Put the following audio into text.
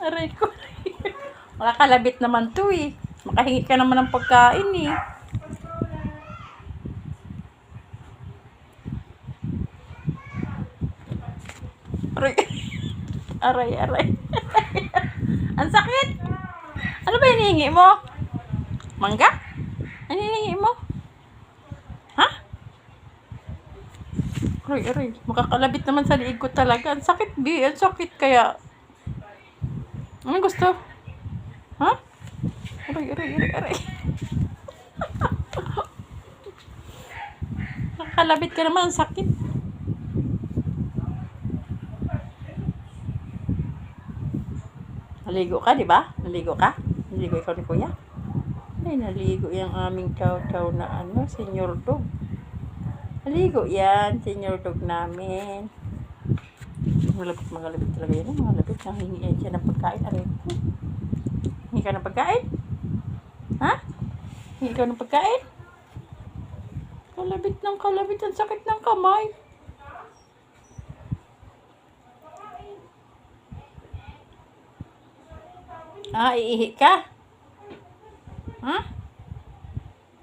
Aray ko. Makakalabit naman to eh. Makahingi ka naman ng pagkain eh. Aray. Aray, aray. Ang sakit. Ano ba hinihingi mo? Mangga? Ano hinihingi mo? Ha? Aray, aray. Makakalabit naman sa liig ko talaga. Ang sakit, B. Ang sakit kaya. Ano gusto? Ha? Aray, aray, aray, aray. Nakakalabit ka naman. Ang sakit. Naligo ka, di ba? Naligo ka? Naligo ikaw ni Kuya? Ay, naligo yung aming chow-chow na ano, senior dog. Naligo yan, senior dog namin. Malapit, mga labit talaga labit, nanghingi yan siya ng pagkain. Aray ko. Hingi ka ng pagkain? Ha? Hingi ka ng pagkain? Kalabit ng kalabit. Ang sakit ng kamay. Ah, iihi ka?